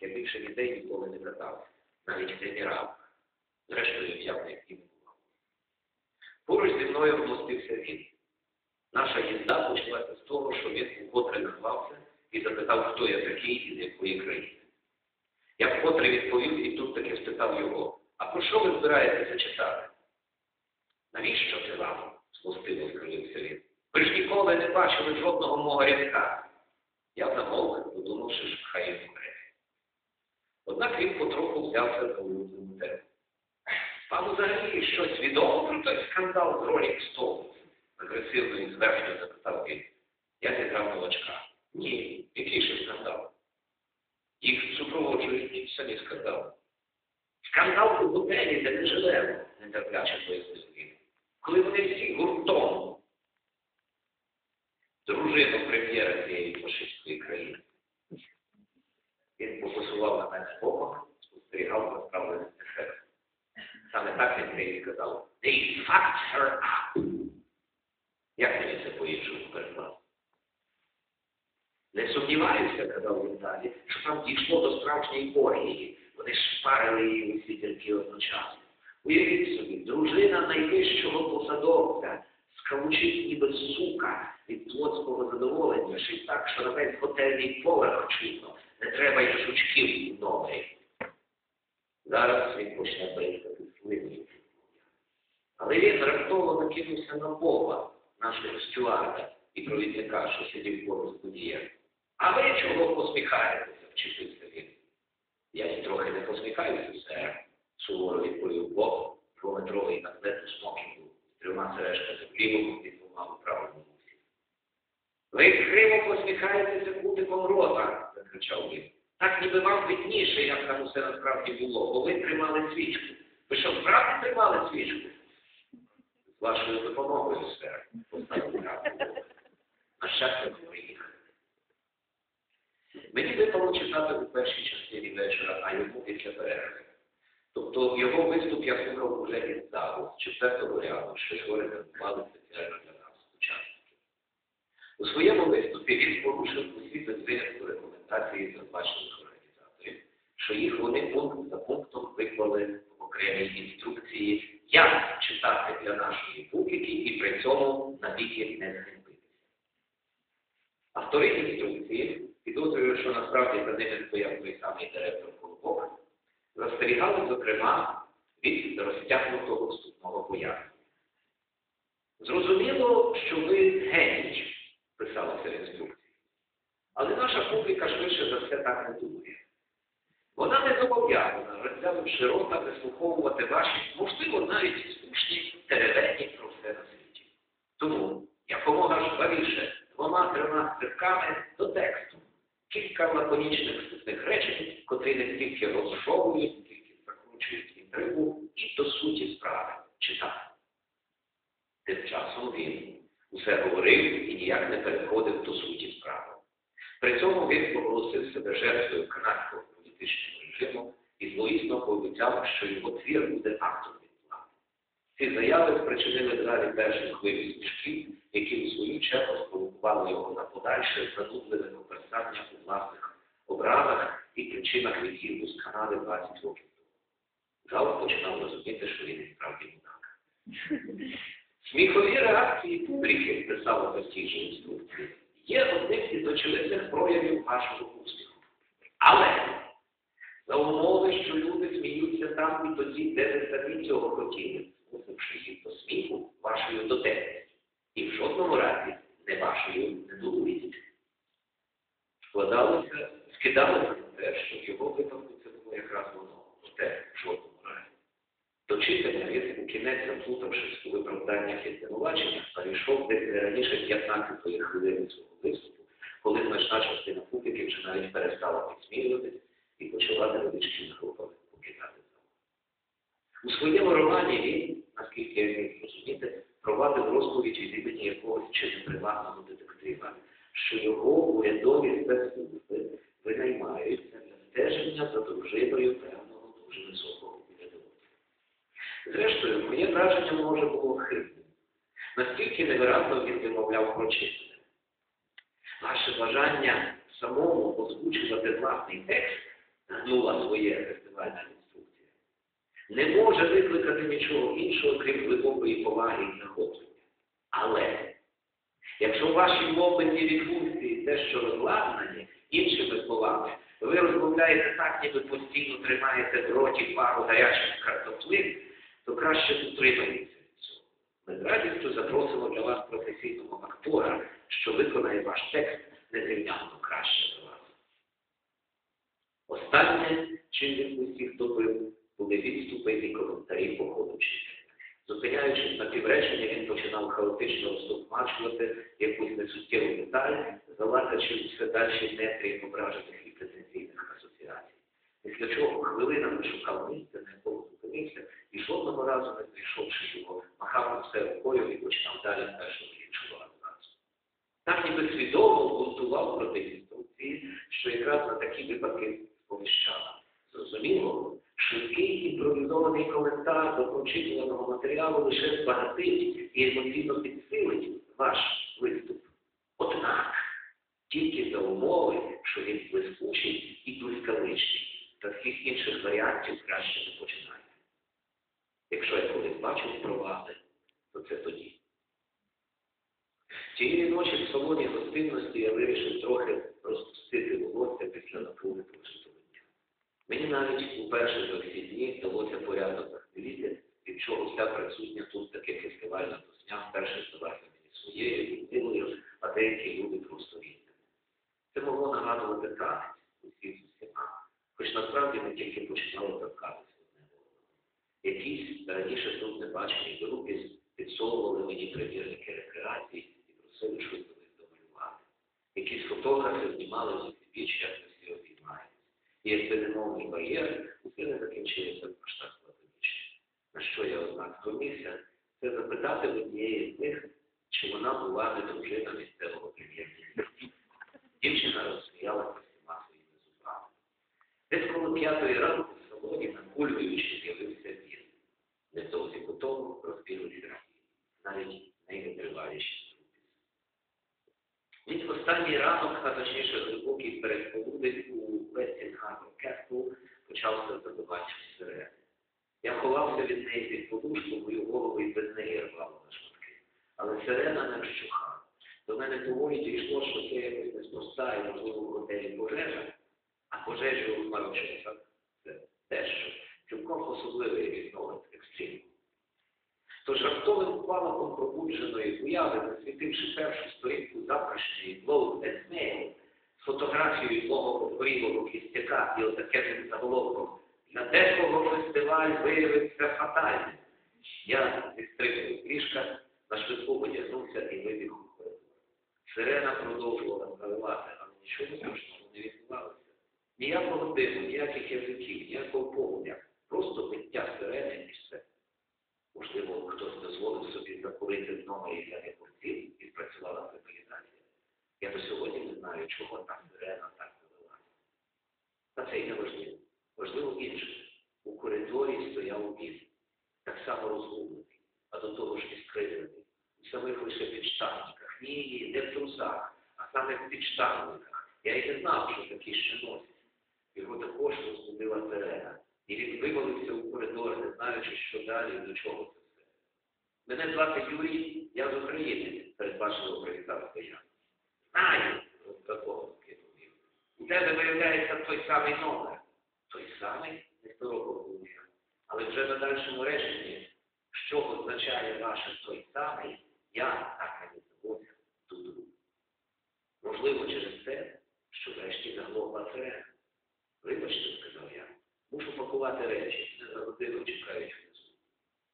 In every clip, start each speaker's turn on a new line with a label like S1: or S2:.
S1: я більше людей ніколи не катав, навіть не мірав. Зрештою, я і не бував. Поруч зі мною вмостився він. Наша їзда почалася з того, що він вкотре назвався і запитав, хто я такий і з якої країни. Я вкотре відповів і тут таки спитав його, а про що ви збираєтеся читати? Навіщо це вам? злостиво скривився він. Ви ж ніколи не бачили жодного мого рядка. Я замовк, подумавши, що хай вмре. Однак він потроху взявся за улюблену тему. Вам взагалі щось відомо про той скандал з Ролік Стоун? агресивно і зверхньо запитав він. Я зіграв новачка. Ні, який же скандал? Їх супроводжують самі сказали. Скандал у готелі, де ми живемо, нетерпляче пояснив він. Коли вони всі гуртом дружину прем'єра цієї фашистської країни. Він на боком, спостерігав розправлений ефект. Саме так він мені казав, they fucked her up. Як мені це по-іншому перекласти? Не сумніваюся, казав він далі, що там дійшло до справжньої оргії. Вони шпарили її у світерки одночасно. Уявіть собі, дружина найвищого посадовця скавучить ніби сука від плотського задоволення, ще так, що на весь готельний поверх чутно. Не треба й жучків в номері. Зараз він почне бризкати слиною. Але він раптово накинувся на Бога, нашого стюарда і провідника, що сидів поруч з. А ви чого посміхаєтеся? вчепився він. Я й трохи не посміхаюся, сер, суворо відповів Бог, двометровий атлет у смокінгу, з трьома сережками в лівому і двома вусі. Ви криво посміхаєтеся кутиком рота, закричав він. Так ніби вам видніше, як там усе насправді було, бо ви тримали свічку. Ви що, справді тримали свічку? З вашою допомогою, сер, поставив крапку. На щастя, ми приїхали. Мені випало читати у першій частині вечора, а йому після перерви. Тобто його виступ я слухав уже із залу, з четвертого ряду, що його рекомендували спеціально для нас. У своєму виступі він порушив усі без винятку рекомендації зазначених організаторів, що їх вони пункт за пунктом виклали в окремій інструкції, як читати для нашої публіки і при цьому навіки не зганьбитися. Автори інструкції, підозрюю, що насправді за ними стояв самий директор Колобок, застерігали, зокрема, від розтягнутого вступного пояснення. Зрозуміло, що ви геній, писалося в інструкції. Але наша публіка швидше за все так не думає. Вона не зобов'язана, розглянувши рота, вислуховувати ваші, можливо, навіть слушні теревені про все на світі. Тому якомога жвавіше двома-трьома стрибками до тексту. Кілька лаконічних вступних речень, котрі не тільки розшовують, тільки закручують інтригу і до суті справи читати. Тим часом він усе говорив і ніяк не переходив до суті справи. При цьому він проголосив себе жертвою канадського політичного режиму і зловісно пообіцяв, що його твір буде актом відплати. Ці заяви спричинили в залі перших хвилю смішків, які у свою чергу спровокували його на подальше занудливе коперсання у власних образах і причинах від'їзду з Канади 20 років тому. Зал починав розуміти, що він і справді мудак. Сміхові реакції публіки, писала в тій інструкції, є одним із очевидних проявів вашого успіху. Але за умови, що люди сміються там і тоді, де ви самі цього хотіли, змусивши їх до сміху вашою дотепністю і в жодному разі не вашою недолугістю. Складалося, скидалося на те, що в його випадку це було якраз воно, те в жодному разі. До читання кінець, заплутавшись у виправданнях і звинуваченнях, перейшов не раніше 15-ї хвилини свого виступу, коли значна частина публіки вже навіть перестала підсміюватись і почала невеличкими групами покидати зал. У своєму романі він, наскільки я міг зрозуміти, провадив розповідь від імені якогось чи неприватного детектива, що його урядові спецслужби моє враження може було хибним. Настільки невиразно він вимовляв прочитане. Ваше бажання самому озвучувати власний текст замкнула своє фестивальна інструкція, не може викликати нічого іншого, крім глибокої поваги і захоплення. Але якщо ваші мовленні від функції дещо розладнані, іншими словами, ви розмовляєте так, ніби постійно тримаєте в роті пару гарячих картоплин, то краще утримайтеся від цього. Ми з радістю запросимо для вас професійного актора, що виконає ваш текст незрівнянно краще за вас. Останнє, чим він усіх добив, були відступи і коментарі по ходу. Зупиняючись на півречення, він починав хаотично розтовмачувати якусь несуттєву деталь, залазячи все далі нетрі ображених і претензійних асоціацій. Після чого хвилинами шукав місце, і жодного разу не знайшовши його, махав на все рукою і починав далі першого іншого абзацу. Так ніби свідомо бунтував проти інструкції, що якраз на такі випадки сповіщала. Зрозуміло, швидкий імпровізований коментар до прочитуваного матеріалу лише збагатить і емоційно підсилить ваш виступ. Однак, тільки за умови, що він блискучий і блискавичний, та всіх інших варіантів краще не починайте. Якщо я колись бачив провали, то це тоді. Тієї ночі в салоні гостинності я вирішив трохи розпустити волосся після напруги прочитування. Мені навіть уперше за всі дні вдалося порядок захміліти, від чого вся присутня тут таке фестивальна тусня вперше здалася мені своєю і а деякі люди просто рідними. Це могло нагадувати танець усіх усіма, хоч насправді ми тільки починали одного. Якісь раніше тут не бачені групи підсовували мені примірники рекреації і просили швидко їх домалювати. Якісь фотографи знімали більш, як ми всі обіймаємося. І якби не мовний бар'єр, усе не закінчилося в масштаб складовища. На що я однак спромігся, це запитати в однієї з них, чи вона була не дружина місцевого прем'єр-міністра. Дівчина розсміялася всіма своїми зубами. Десь коло п'ятої ранку в салоні, накулюючи, з'явився він. Невдовзі по тому розбіглися навіть найвитриваліші. Він в останній ранок, а точніше глибокий передполудень у Вестінгhammer Кестл почався забивати сирени. Я ховався від неї під подушку, мою голову і без неї рвало на шматки. Але сирена не вщухала. До мене поволі дійшло, що це якось неспроста і можливо в готелі пожежа, а пожежі у хмарочосах це дещо, цілком особливий різновид екстриму. Тож раптовим палахом пробудженої уяви, засвітивши першу сторінку завтрашньої and з фотографією мого обгорілого кістяка і отакенним заголовком «Для декого фестиваль виявився фатальним». Я відстрибнув з ліжка, на швидку одягнувся і вибіг у. Сирена продовжувала заливати, але нічого страшного не відбувалося. Ніякого диму, ніяких язиків, ніякого полум'я, просто миття сирени і все. Можливо, хтось дозволив собі закурити в номері для непорців і спрацювала сигналізація. Я до сьогодні не знаю, чого та сирена так завелася. Та це й не важливо. Важливо інше. У коридорі стояв він, так само розгублений, а до того ж і скривлений. У самих лише підштанниках. Ні, не в трусах, а саме в підштанниках. Я й не знав, що такі ще носять. Його також розбудила сирена. І він вивалився у коридор, не знаючи, що далі до чого це все. Мене звати Юрій, я з України, передбачливо привітав стоян. Знаю, роздратовано скинув він. У тебе виявляється той самий номер. Той самий, не здорово я. Але вже на дальшому реченні, що означає ваше той самий, я так не відбувся туди. Можливо, через те, що врешті заглохла сирена. Вибачте, сказав я. Мушу пакувати речі, не за годину чекають внизу.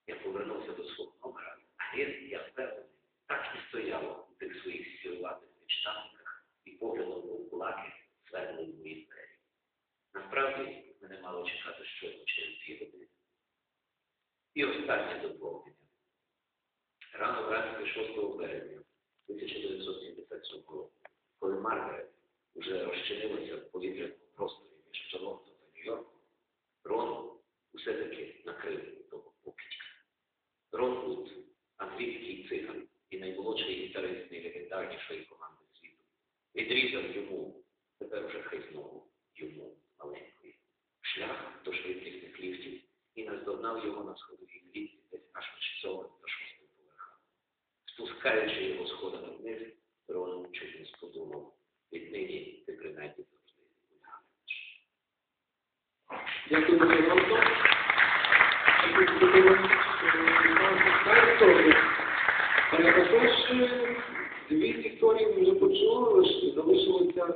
S1: Я повернувся до свого номера, а він, я впевнений, так і стояв у тих своїх сіруватих підштанниках і поглядом у кулаки сверли в мої двері. Насправді, мене мало чекати щойно через дві години. І останнє доповнення. Рано вранці 6 березня 1977 року, коли Маргарет уже розчинилася в повітряному просторі між Торонто спускаючи його сходами вниз, Рон чуть не сподумав. Віднині ти принаймні завжди гулянеш.
S2: Дякую, Ронто. Але також дві історії вже почули, залишилися